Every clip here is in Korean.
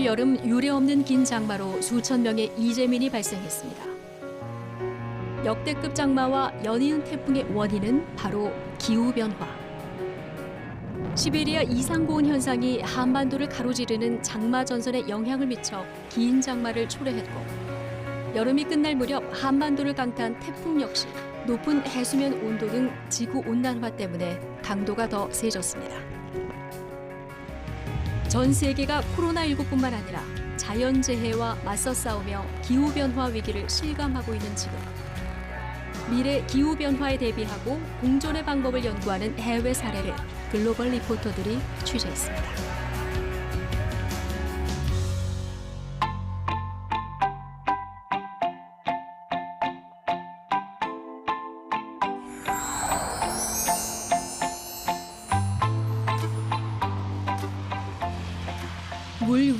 올 여름 유례 없는 긴 장마로 수천 명의 이재민이 발생했습니다. 역대급 장마와 연이은 태풍의 원인은 바로 기후 변화. 시베리아 이상 고온 현상이 한반도를 가로지르는 장마 전선에 영향을 미쳐 긴 장마를 초래했고 여름이 끝날 무렵 한반도를 강타한 태풍 역시 높은 해수면 온도 등 지구 온난화 때문에 강도가 더 세졌습니다. 전 세계가 코로나19뿐만 아니라 자연재해와 맞서 싸우며 기후변화 위기를 실감하고 있는 지금. 미래 기후변화에 대비하고 공존의 방법을 연구하는 해외 사례를 글로벌 리포터들이 취재했습니다.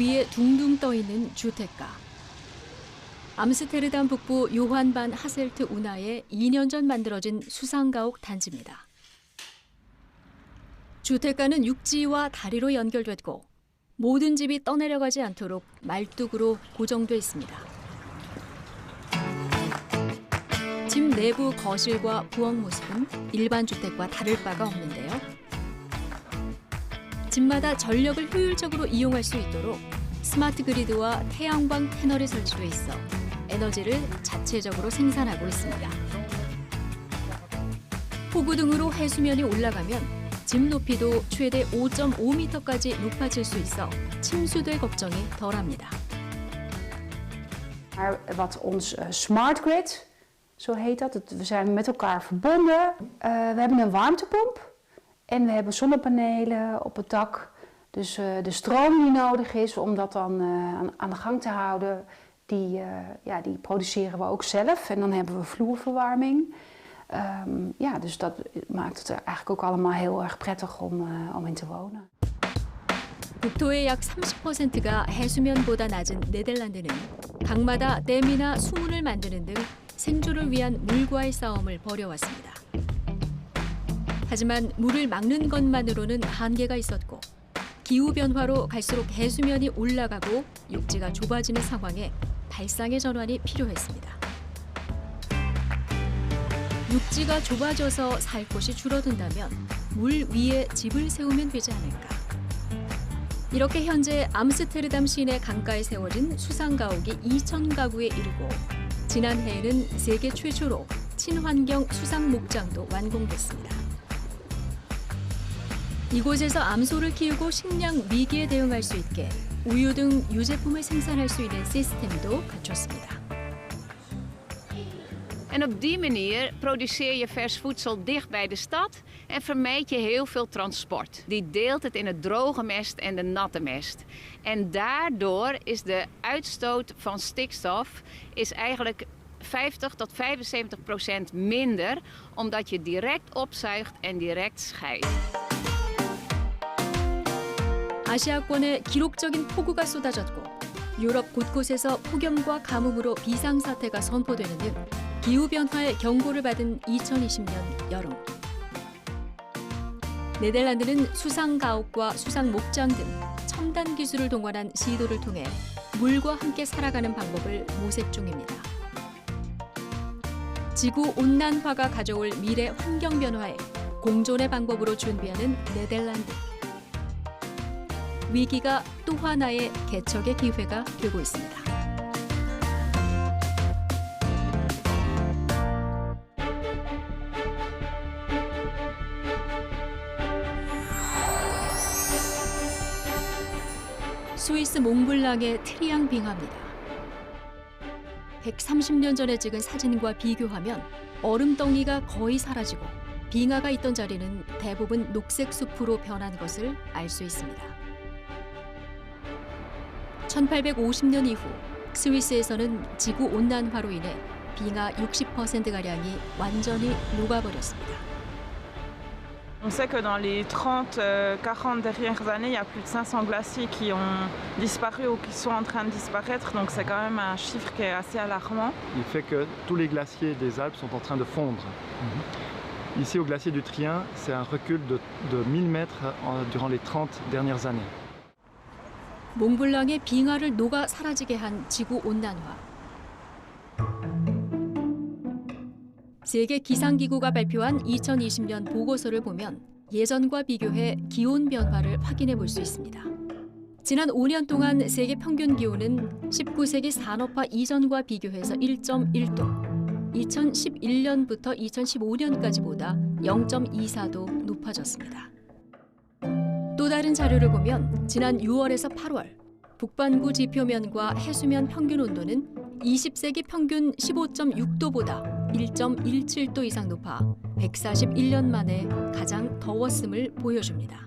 위에 둥둥 떠 있는 주택가. 암스테르담 북부 요한반 하셀트 운하에 2년 전 만들어진 수상가옥 단지입니다. 주택가는 육지와 다리로 연결됐고 모든 집이 떠내려가지 않도록 말뚝으로 고정돼 있습니다. 집 내부 거실과 부엌 모습은 일반 주택과 다를 바가 없는데요. 집마다 전력을 효율적으로 이용할 수 있도록 스마트 그리드와 태양광 패널이 설치돼 있어 에너지를 자체적으로 생산하고 있습니다. 폭우 등으로 해수면이 올라가면 집 높이도 최대 5.5m까지 높아질 수 있어 침수될 걱정이 덜합니다. Maar wat ons eh, smart grid, zo heet dat, we zijn met elkaar verbonden. Eh, we hebben een warmtepomp en we hebben zonnepanelen op het dak. Dus eh, de stroom die nodig is om dat dan eh, aan, aan de gang te houden, die, eh, ja, die produceren we ook zelf. En dan hebben we vloerverwarming. Ehm, ja, dus dat maakt het er eigenlijk ook allemaal heel erg prettig om, eh, om in te wonen. 국토의 약 30%가 해수면보다 낮은 네덜란드는 강마다 댐이나 수문을 만드는 등 생존을 위한 물과의 싸움을 벌여왔습니다. 하지만 물을 막는 것만으로는 한계가 있었고 기후 변화로 갈수록 해수면이 올라가고 육지가 좁아지는 상황에 발상의 전환이 필요했습니다. 육지가 좁아져서 살 곳이 줄어든다면 물 위에 집을 세우면 되지 않을까? 이렇게 현재 암스테르담 시내 강가에 세워진 수상 가옥이 2천 가구에 이르고 지난해에는 세계 최초로 친환경 수상 목장도 완공됐습니다. 이곳에서 암소를 키우고 식량 위기에 대응할 수 있게 우유 등 유제품을 생산할 수 있는 시스템도 갖췄습니다. En op die manier produceer je vers voedsel dicht bij de stad en vermijd je heel veel transport. Die deelt het in het droge mest en de natte mest. En daardoor is de uitstoot van stikstof is eigenlijk 50 tot 75 procent minder, omdat je direct opzuigt en direct scheidt. 아시아권에 기록적인 폭우가 쏟아졌고 유럽 곳곳에서 폭염과 가뭄으로 비상사태가 선포되는 등 기후변화의 경고를 받은 2020년 여름. 네덜란드는 수상 가옥과 수상 목장 등 첨단 기술을 동원한 시도를 통해 물과 함께 살아가는 방법을 모색 중입니다. 지구 온난화가 가져올 미래 환경 변화에 공존의 방법으로 준비하는 네덜란드. 위기가 또 하나의 개척의 기회가 되고 있습니다. 스위스 몽블랑의 트리앙 빙하입니다. 130년 전에 찍은 사진과 비교하면 얼음덩이가 거의 사라지고 빙하가 있던 자리는 대부분 녹색 숲으로 변한 것을 알 수 있습니다. 1850년 이후 스위스에서는 지구 온난화로 인해 빙하 60%가량이 완전히 녹아버렸습니다. On sait que dans les 30, euh, 40 dernières années, il y a plus de 500 glaciers qui ont disparu ou qui sont en train de disparaître. Donc c'est quand même un chiffre qui est assez alarmant. Il fait que tous les glaciers des Alpes sont en train de fondre. Ici, au glacier du Trien, c'est un recul de, de 1000 mètres en- durant les 30 dernières années. 몽블랑의 빙하를 녹아 사라지게 한 지구 온난화. 세계 기상기구가 발표한 2020년 보고서를 보면 예전과 비교해 기온 변화를 확인해 볼 수 있습니다. 지난 5년 동안 세계 평균 기온은 19세기 산업화 이전과 비교해서 1.1도, 2011년부터 2015년까지보다 0.24도 높아졌습니다. 또 다른 자료를 보면 지난 6월에서 8월 북반구 지표면과 해수면 평균 온도는 20세기 평균 15.6도보다 1.17도 이상 높아 141년 만에 가장 더웠음을 보여줍니다.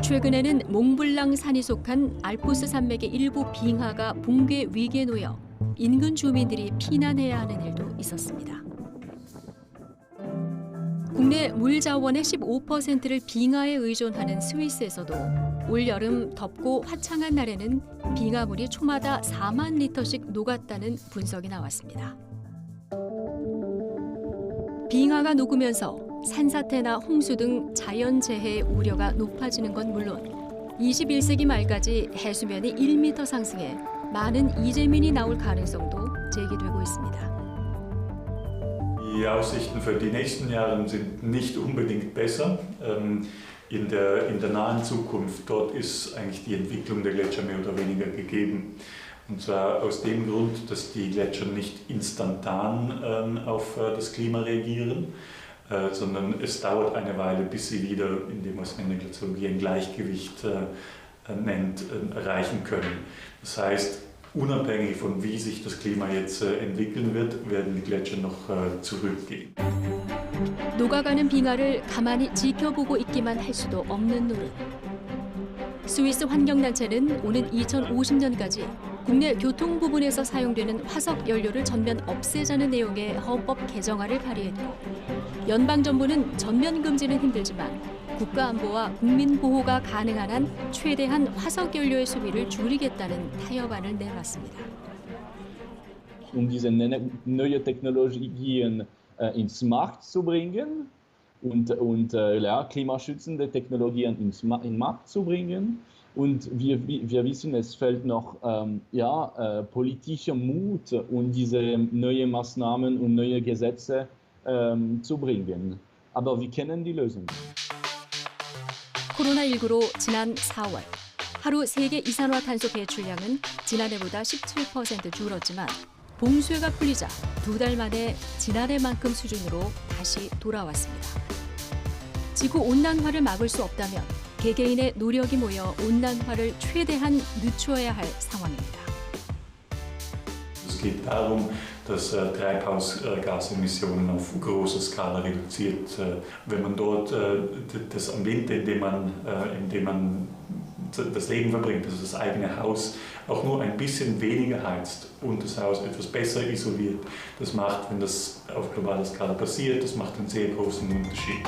최근에는 몽블랑 산이 속한 알프스 산맥의 일부 빙하가 붕괴 위기에 놓여 인근 주민들이 피난해야 하는 일도 있었습니다. 국내 물 자원의 15%를 빙하에 의존하는 스위스에서도 올 여름 덥고 화창한 날에는 빙하물이 초마다 4만 리터씩 녹았다는 분석이 나왔습니다. 빙하가 녹으면서 산사태나 홍수 등 자연재해의 우려가 높아지는 건 물론 21세기 말까지 해수면이 1m 상승해 많은 이재민이 나올 가능성도 제기되고 있습니다. Die Aussichten für die nächsten Jahre sind nicht unbedingt besser. Ähm, In der, in der nahen Zukunft, dort ist eigentlich die Entwicklung der Gletscher mehr oder weniger gegeben. Und zwar aus dem Grund, dass die Gletscher nicht instantan ähm, auf äh, das Klima reagieren, äh, sondern es dauert eine Weile, bis sie wieder, indem man es in der Glaziologie ein Gleichgewicht äh, nennt, äh, erreichen können. Das heißt, unabhängig von wie sich das Klima jetzt äh, entwickeln wird, werden die Gletscher noch äh, zurückgehen. 녹아가는 빙하를 가만히 지켜보고 있기만 할 수도 없는 노릇. 스위스 환경단체는 오는 2050년까지 국내 교통 부분에서 사용되는 화석 연료를 전면 없애자는 내용의 헌법 개정안을 발의했고 연방 정부는 전면 금지는 힘들지만 국가 안보와 국민 보호가 가능한 한 최대한 화석 연료의 소비를 줄이겠다는 타협안을 내놨습니다. um diese ne- neue Technologien äh, ins Markt zu bringen und, und äh, ja, klimaschützende Technologien ins Ma in den Markt zu bringen. Und wir, wir wissen, es fehlt noch ähm, ja, äh, politischer Mut, um diese neuen Maßnahmen und neue Gesetze ähm, zu bringen. Aber wir kennen die Lösung. 코로나19로 지난 4월 하루 세계 이산화탄소 배출량은 지난해보다 17% 줄었지만 봉쇄가 풀리자 두 달 만에 지난해만큼 수준으로 다시 돌아왔습니다. 지구 온난화를 막을 수 없다면 개개인의 노력이 모여 온난화를 최대한 늦춰야 할 상황입니다. Es geht darum, dass äh, Treibhausgasemissionen auf großer Skala reduziert. Äh, wenn man dort äh, das Ambiente, in dem man, äh, in dem man das Leben verbringt, also das eigene Haus, auch nur ein bisschen weniger heizt und das Haus etwas besser isoliert, das macht, wenn das auf globaler Skala passiert, das macht einen sehr großen Unterschied.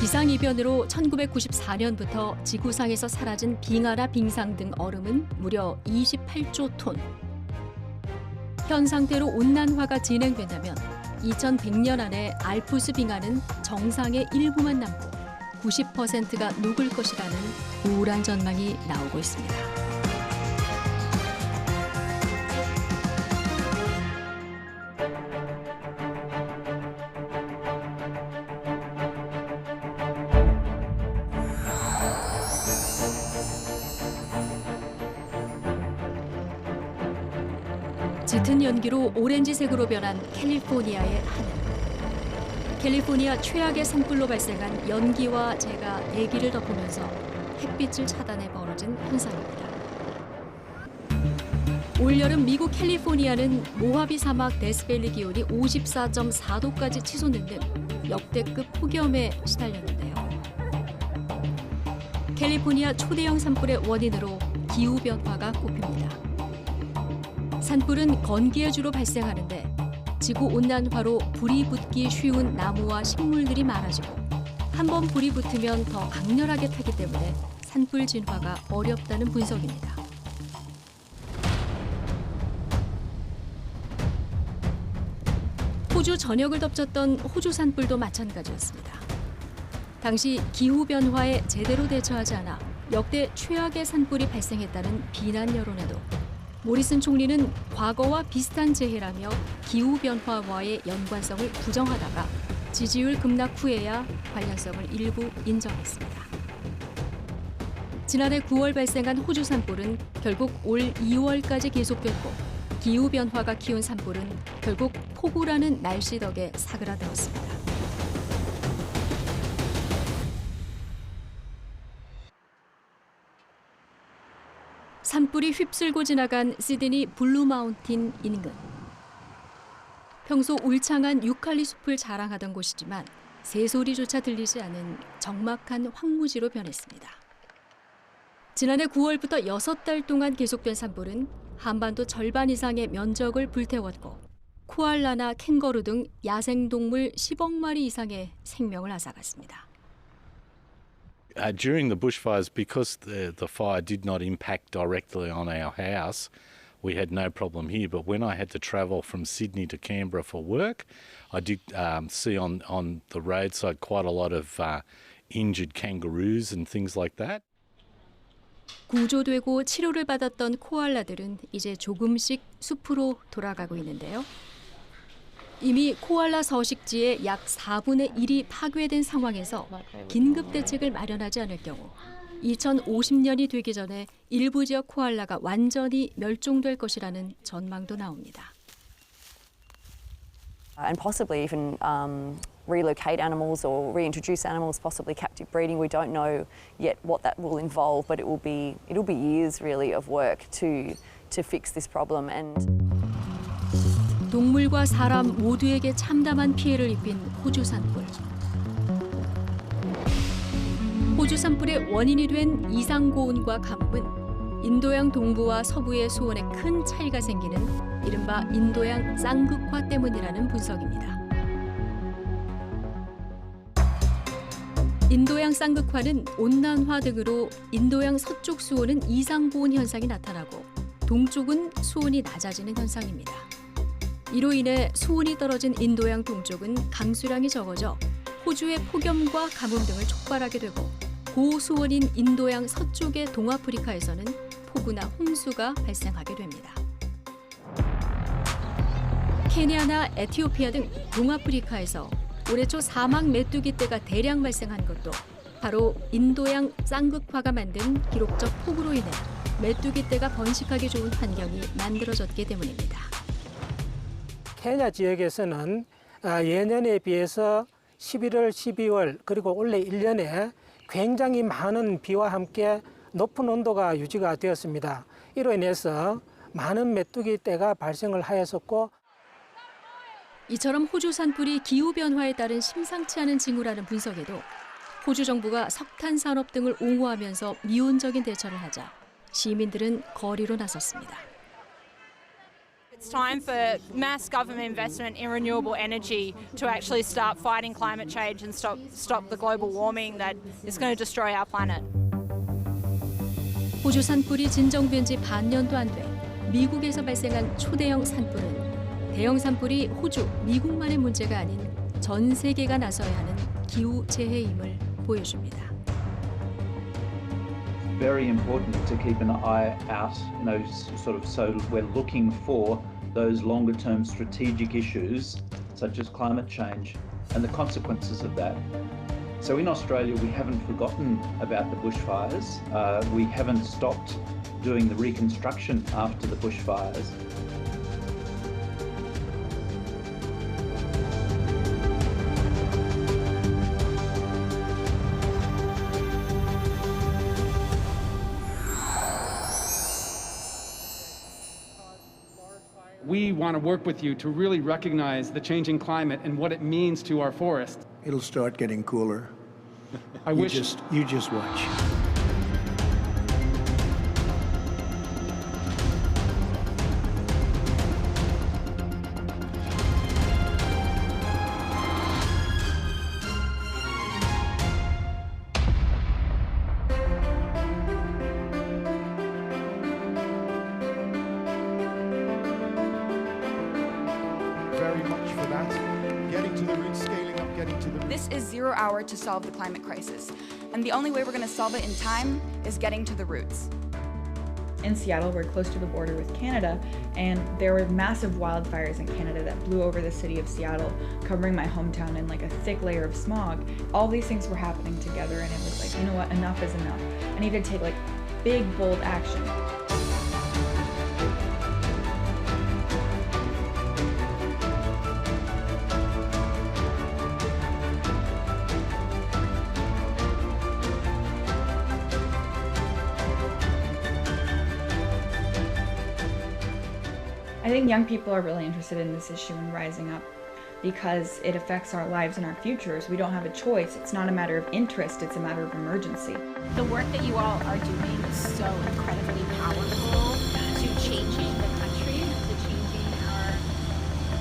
기상이변으로 1994년부터 지구상에서 사라진 빙하나 빙상 등 얼음은 무려 28조 톤. 현 상태로 온난화가 진행된다면 2100년 안에 알프스 빙하는 정상의 일부만 남고 90%가 녹을 것이라는 우울한 전망이 나오고 있습니다. 오렌지색으로 변한 캘리포니아의 하늘. 캘리포니아 최악의 산불로 발생한 연기와 재가 대기를 덮으면서 햇빛을 차단해 벌어진 현상입니다. 올여름 미국 캘리포니아는 모하비 사막 데스밸리 기온이 54.4도까지 치솟는 등 역대급 폭염에 시달렸는데요. 캘리포니아 초대형 산불의 원인으로 기후 변화가 꼽힙니다. 산불은 건기에 주로 발생하는데 지구 온난화로 불이 붙기 쉬운 나무와 식물들이 많아지고 한 번 불이 붙으면 더 강렬하게 타기 때문에 산불 진화가 어렵다는 분석입니다. 호주 전역을 덮쳤던 호주 산불도 마찬가지였습니다. 당시 기후 변화에 제대로 대처하지 않아 역대 최악의 산불이 발생했다는 비난 여론에도 모리슨 총리는 과거와 비슷한 재해라며 기후 변화와의 연관성을 부정하다가 지지율 급락 후에야 관련성을 일부 인정했습니다. 지난해 9월 발생한 호주 산불은 결국 올 2월까지 계속됐고 기후 변화가 키운 산불은 결국 폭우라는 날씨 덕에 사그라들었습니다. 산불이 휩쓸고 지나간 시드니 블루 마운틴 인근. 평소 울창한 유칼리 숲을 자랑하던 곳이지만 새소리조차 들리지 않은 적막한 황무지로 변했습니다. 지난해 9월부터 6달 동안 계속된 산불은 한반도 절반 이상의 면적을 불태웠고 코알라나 캥거루 등 야생동물 10억 마리 이상의 생명을 앗아갔습니다. uh, during the bushfires, because the, the fire did not impact directly on our house, we had no problem here. But when I had to travel from Sydney to Canberra for work, I did um, see on, on the roadside quite a lot of uh, injured kangaroos and things like that. 구조되고 치료를 받았던 코알라들은 이제 조금씩 숲으로 돌아가고 있는데요. 이미 코알라 서식지의 약 4분의 1이 파괴된 상황에서 긴급 대책을 마련하지 않을 경우 2050년이 되기 전에 일부 지역 코알라가 완전히 멸종될 것이라는 전망도 나옵니다. and possibly even um, relocate animals or reintroduce animals, possibly captive breeding. We don't know yet what that will involve, but it will be it'll be years really of work to to fix this problem. And 동물과 사람 모두에게 참담한 피해를 입힌 호주 산불. 호주 산불의 원인이 된 이상 고온과 가뭄은 인도양 동부와 서부의 수온에 큰 차이가 생기는 이른바 인도양 쌍극화 때문이라는 분석입니다. 인도양 쌍극화는 온난화 등으로 인도양 서쪽 수온은 이상 고온 현상이 나타나고 동쪽은 수온이 낮아지는 현상입니다. 이로 인해 수온이 떨어진 인도양 동쪽은 강수량이 적어져 호주의 폭염과 가뭄 등을 촉발하게 되고 고수온인 인도양 서쪽의 동아프리카에서는 폭우나 홍수가 발생하게 됩니다. 케냐나 에티오피아 등 동아프리카에서 올해 초 사막 메뚜기 떼가 대량 발생한 것도 바로 인도양 쌍극화가 만든 기록적 폭우로 인해 메뚜기 떼가 번식하기 좋은 환경이 만들어졌기 때문입니다. 케냐 지역에서는 아, 예년에 비해서 11월, 12월 그리고 올해 1년에 굉장히 많은 비와 함께 높은 온도가 유지가 되었습니다. 이로 인해서 많은 메뚜기 떼가 발생을 하였었고 이처럼 호주 산불이 기후 변화에 따른 심상치 않은 징후라는 분석에도 호주 정부가 석탄 산업 등을 옹호하면서 미온적인 대처를 하자 시민들은 거리로 나섰습니다. It's time for mass government investment in renewable energy to actually start fighting climate change and stop stop the global warming that is going to destroy our planet. 호주 산불이 진정된 지 반년도 안 돼 미국에서 발생한 초대형 산불은 대형 산불이 호주, 미국만의 문제가 아닌 전 세계가 나서야 하는 기후 재해임을 보여줍니다. Very important to keep an eye out, you know, sort of so we're looking for those longer term strategic issues such as climate change and the consequences of that. So in Australia, we haven't forgotten about the bushfires. Uh, we haven't stopped doing the reconstruction after the bushfires. Want to work with you to really recognize the changing climate and what it means to our forest. It'll start getting cooler. I You wish just you just watch. Hour to solve the climate crisis. And the only way we're going to solve it in time is getting to the roots. In Seattle, we're close to the border with Canada, and there were massive wildfires in Canada that blew over the city of Seattle, covering my hometown in like a thick layer of smog. All these things were happening together, and it was like, you know what, enough is enough. I need to take like big, bold action. Young people are really interested in this issue and rising up because it affects our lives and our futures. We don't have a choice. It's not a matter of interest, it's a matter of emergency. The work that you all are doing is so incredibly powerful to changing the country, to changing our,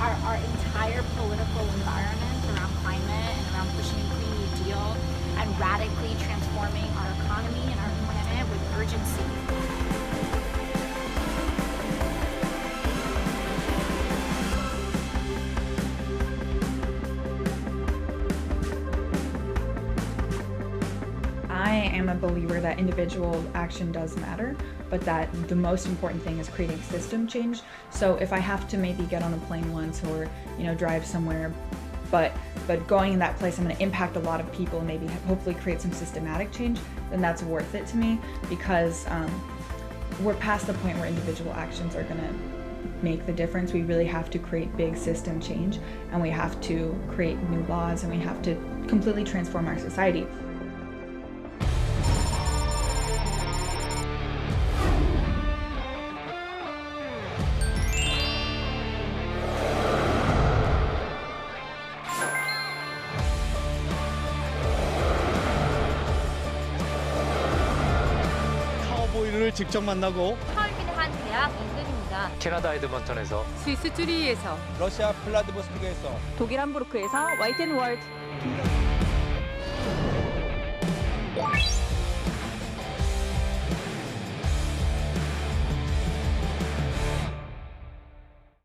our, our entire political environment around climate and around pushing a Green New Deal and radically transforming our economy and our planet with urgency. Am a believer that individual action does matter, but that the most important thing is creating system change. So if I have to maybe get on a plane once or, you know, drive somewhere, but but going in that place I'm going to impact a lot of people and maybe hopefully create some systematic change, then that's worth it to me because um, we're past the point where individual actions are going to make the difference. We really have to create big system change and we have to create new laws and we have to completely transform our society. 직접 만나고 서울빈 한 대학 인근입니다. 캐나다 에드먼턴에서 스위스 쭈리히에서 러시아 플라디보스토크에서 독일 함부르크에서 와이텐 월드